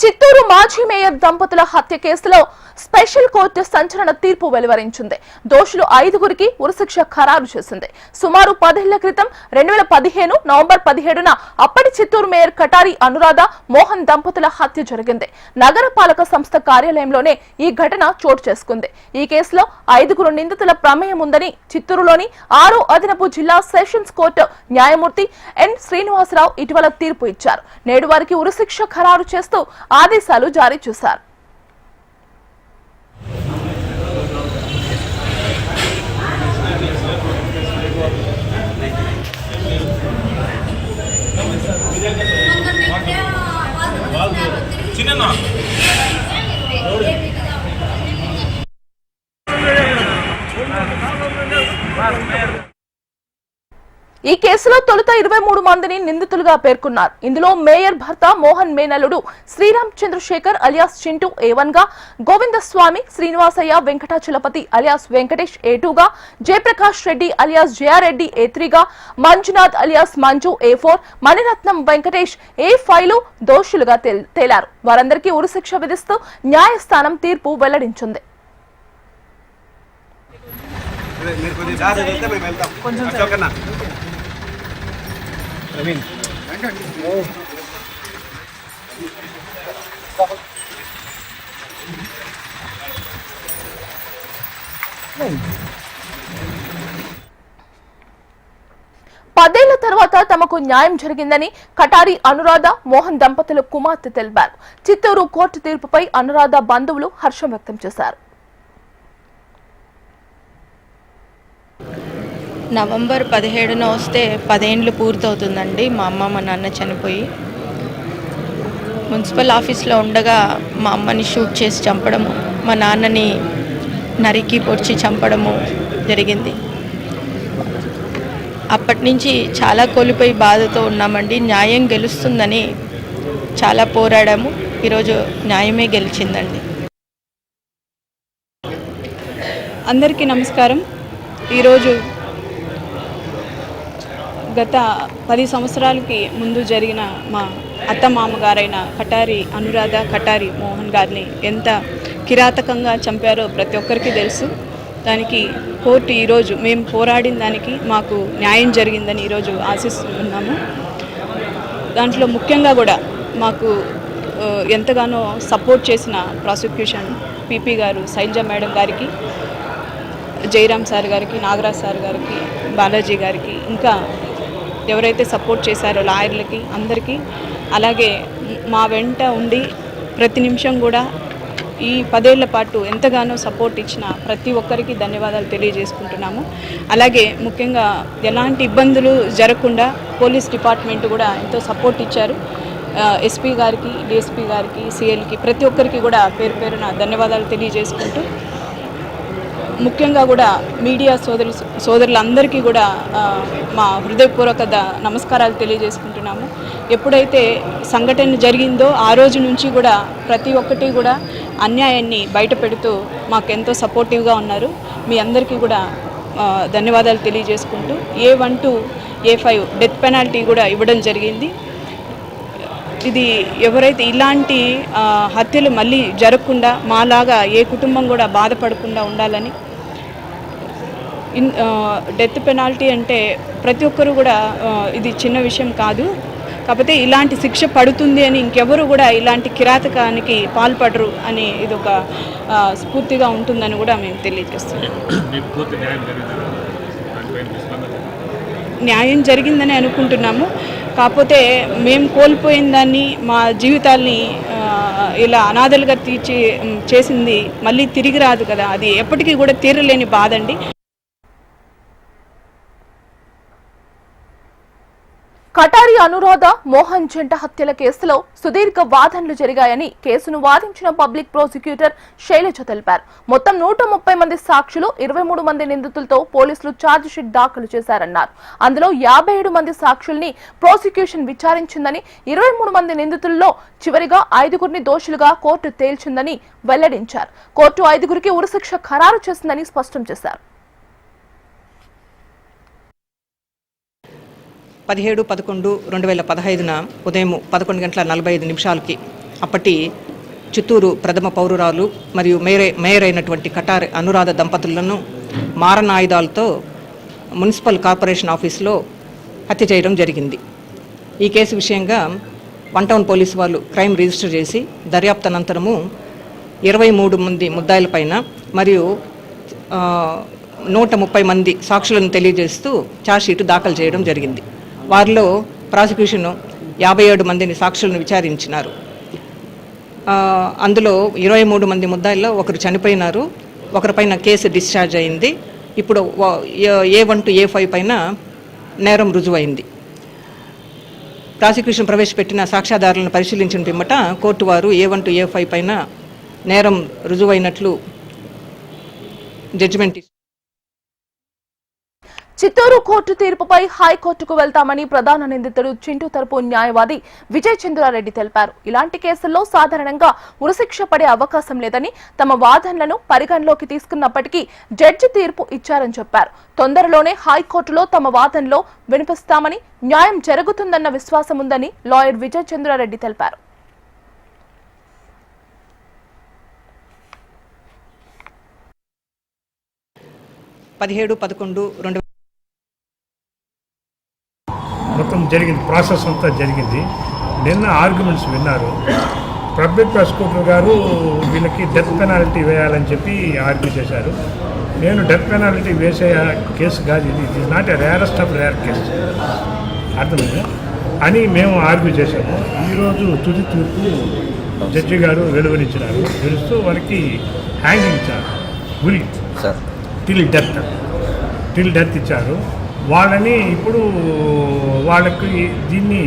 చిత్తూరు మాజీ మేయర్ దంపతుల హత్య కేసులో స్పెషల్ కోర్టు సంచలన తీర్పు వెలువరించింది. దోషులు ఐదుగురికి ఉరిశిక్ష ఖరారు చేసింది. సుమారు పదేళ్ళ క్రితం రెండు వేల పదిహేను నవంబర్ పదిహేడున అప్పటి చిత్తూరు మేయర్ కటారి అనురాధ మోహన్ దంపతుల హత్య జరిగింది. నగరపాలక సంస్థ కార్యాలయంలోనే ఈ ఘటన చోటు చేసుకుంది. ఈ కేసులో ఐదుగురు నిందితుల ప్రమేయం ఉందని చిత్తూరులోని ఆరో అదనపు జిల్లా సెషన్స్ కోర్టు న్యాయమూర్తి ఎన్ శ్రీనివాసరావు ఇటీవల తీర్పు ఇచ్చారు. నేడు వారికి ఉరిశిక్ష ఖరారు చేస్తూ ఆదేశాలు జారీ చేశారు. చిన్న ఈ కేసులో తొలుత ఇరవై మూడు మందిని నిందితులుగా పేర్కొన్నారు. ఇందులో మేయర్ భర్త మోహన్ మేనలుడు శ్రీరామ్ చంద్రశేఖర్ అలియాస్ చింటూ ఏవన్గా గోవిందస్వామి శ్రీనివాసయ్య వెంకటాచలపతి అలియాస్ వెంకటేష్ ఏ గా జయప్రకాష్ రెడ్డి అలియాస్ జయారెడ్డి ఏ గా Manjunath alias Manju A four Maniratnam Venkatesh A five దోషులుగా తేల్- తేలారు. వారందరికీ ఉరిశిక్ష విధిస్తూ న్యాయస్థానం తీర్పు వెల్లడించింది. కొంచెం అశోకన్న ప్రవీణ్ పదేళ్ళ తర్వాత తమకు న్యాయం జరిగిందని కటారి అనురాధ మోహన్ దంపతుల కుమార్తె తెలిపారు. చిత్తూరు కోర్టు తీర్పుపై అనురాధ బంధువులు హర్షం వ్యక్తం చేశారు. నవంబర్ పదిహేడున వస్తే పదేండ్లు పూర్తవుతుందండి. మా అమ్మ మా నాన్న చనిపోయి. మున్సిపల్ ఆఫీస్లో ఉండగా మా అమ్మని షూట్ చేసి చంపడము మా నాన్నని నరికి పొడిచి చంపడము జరిగింది. అప్పటి నుంచి చాలా కోల్పోయి బాధతో ఉన్నామండి. న్యాయం గెలుస్తుందని చాలా పోరాడాము. ఈరోజు న్యాయమే గెలిచిందండి. అందరికీ నమస్కారం. ఈరోజు గత పది సంవత్సరాలకి ముందు జరిగిన మా అత్త మామగారైన కటారి అనురాధ కటారి మోహన్ గారిని ఎంత కిరాతకంగా చంపారో ప్రతి ఒక్కరికి తెలుసు. దానికి కోర్టు ఈరోజు మేము పోరాడిన దానికి మాకు న్యాయం జరిగిందని ఈరోజు ఆశిస్తున్నాము. దాంట్లో ముఖ్యంగా కూడా మాకు ఎంతగానో సపోర్ట్ చేసిన ప్రాసిక్యూషన్ పీపీ గారు శైలజ మేడం గారికి జయరామ్ సార్ గారికి నాగరాజ్ సార్ గారికి బాలాజీ గారికి ఇంకా ఎవరైతే సపోర్ట్ చేశారో లాయర్లకి అందరికీ అలాగే మా వెంట ఉండి ప్రతి నిమిషం కూడా ఈ పదేళ్ళ పాటు ఎంతగానో సపోర్ట్ ఇచ్చిన ప్రతి ఒక్కరికి ధన్యవాదాలు తెలియజేసుకుంటున్నాము. అలాగే ముఖ్యంగా ఎలాంటి ఇబ్బందులు జరగకుండా పోలీస్ డిపార్ట్మెంట్ కూడా ఎంతో సపోర్ట్ ఇచ్చారు. ఎస్పీ గారికి డిఎస్పీ గారికి సిఎల్కి ప్రతి ఒక్కరికి కూడా పేరు పేరున ధన్యవాదాలు తెలియజేసుకుంటూ ముఖ్యంగా కూడా మీడియా సోదరు సోదరులందరికీ కూడా మా హృదయపూర్వక నమస్కారాలు తెలియజేసుకుంటున్నాము. ఎప్పుడైతే సంఘటన జరిగిందో ఆ రోజు నుంచి కూడా ప్రతి ఒక్కటి కూడా అన్యాయాన్ని బయట పెడుతూ మాకెంతో సపోర్టివ్గా ఉన్నారు. మీ అందరికీ కూడా ధన్యవాదాలు తెలియజేసుకుంటూ A one to A five death penalty కూడా ఇవ్వడం జరిగింది. ఇది ఎవరైతే ఇలాంటి హత్యలు మళ్ళీ జరగకుండా మాలాగా ఏ కుటుంబం కూడా బాధపడకుండా ఉండాలని ఇన్ డెత్ పెనాల్టీ అంటే ప్రతి ఒక్కరు కూడా ఇది చిన్న విషయం కాదు. కాకపోతే ఇలాంటి శిక్ష పడుతుంది అని ఇంకెవరు కూడా ఇలాంటి కిరాతకానికి పాల్పడరు అని ఇది ఒక స్ఫూర్తిగా ఉంటుందని కూడా మేము తెలియజేస్తున్నాం. న్యాయం జరిగిందని అనుకుంటున్నాము. కాకపోతే మేము కోల్పోయిన దాన్ని మా జీవితాల్ని ఇలా అనాథలుగా తీర్చి చేసింది మళ్ళీ తిరిగి రాదు కదా. అది ఎప్పటికీ కూడా తీరలేని బాధ అండి. కటారి అనురాధ మోహన్ జంట హత్యల కేసులో సుదీర్ఘ వాదనలు జరిగాయని కేసును వాదించిన పబ్లిక్ ప్రాసిక్యూటర్ శైలజ తెలిపారు. మొత్తం నూట ముప్పై మంది సాక్షులు ఇరవై మూడు మంది నిందితులతో పోలీసులు ఛార్జ్ షీట్ దాఖలు చేశారన్నారు. అందులో యాభై ఏడు మంది సాక్షుల్ని ప్రాసిక్యూషన్ విచారించిందని ఇరవై మూడు మంది నిందితుల్లో చివరిగా ఐదుగురిని దోషులుగా కోర్టు తేల్చిందని వెల్లడించారు. కోర్టు ఐదుగురికి ఉరిశిక్ష ఖరారు చేసిందని స్పష్టం చేశారు. పదిహేడు పదకొండు రెండు వేల పదహైదున ఉదయం పదకొండు గంటల నలభై ఐదు నిమిషాలకి అప్పటి చిత్తూరు ప్రథమ పౌరురాలు మరియు మేయర్ మేయర్ అయినటువంటి కటార్ అనురాధ దంపతులను మారణాయుధాలతో మున్సిపల్ కార్పొరేషన్ ఆఫీస్లో హత్య చేయడం జరిగింది. ఈ కేసు విషయంగా వన్ టౌన్ పోలీసు వాళ్ళు క్రైమ్ రిజిస్టర్ చేసి దర్యాప్తు అనంతరము ఇరవై మూడు మంది ముద్దాయిలపైన మరియు నూట ముప్పై మంది సాక్షులను తెలియజేస్తూ ఛార్జ్షీట్ దాఖలు చేయడం జరిగింది. వారిలో ప్రాసిక్యూషన్ యాభై ఏడు మందిని సాక్షులను విచారించినారు. అందులో ఇరవై మూడు మంది ముద్దాయిల్లో ఒకరు చనిపోయినారు ఒకరిపైన కేసు డిశ్చార్జ్ అయింది. ఇప్పుడు A- one to A five పైన నేరం రుజువైంది. ప్రాసిక్యూషన్ ప్రవేశపెట్టిన సాక్ష్యాధారాలను పరిశీలించిన పిమ్మట కోర్టు వారు A one to A five పైన నేరం రుజువైనట్లు జడ్జిమెంట్ చిత్తూరు కోర్టు తీర్పుపై హైకోర్టుకు వెళ్తామని ప్రధాన నిందితుడు చింటూ తరపు న్యాయవాది విజయ్ చంద్రారెడ్డి తెలిపారు. ఇలాంటి కేసుల్లో సాధారణంగా ఉరిశిక్ష పడే అవకాశం లేదని తమ వాదనలను పరిగణలోకి తీసుకున్నప్పటికీ జడ్జి తీర్పు ఇచ్చారని చెప్పారు. తొందరలోనే హైకోర్టులో తమ వాదనలో వినిపిస్తామని న్యాయం జరుగుతుందన్న విశ్వాసం ఉందని లాయర్ విజయ్ చంద్రారెడ్డి తెలిపారు. పదిహేడు పదకొండు రెండు జరిగింది ప్రాసెస్ అంతా జరిగింది. నిన్న ఆర్గ్యుమెంట్స్ విన్నారు. పబ్లిక్ ప్రాసిక్యూటర్ గారు వీళ్ళకి డెత్ పెనాల్టీ వేయాలని చెప్పి ఆర్గ్యూ చేశారు. నేను డెత్ పెనాల్టీ వేసే కేసు కాదు ఇది. It is not a rarest of rare case అర్థమైందా? అని మేము ఆర్గ్యూ చేశాము. ఈరోజు తుది తీర్పు జడ్జి గారు వెలువరించినారు. వెలుస్తూ వారికి హ్యాంగింగ్ ఇచ్చారు గురి టిల్ డెత్ టిల్ డెత్ ఇచ్చారు. వాళ్ళని ఇప్పుడు వాళ్ళకి దీన్ని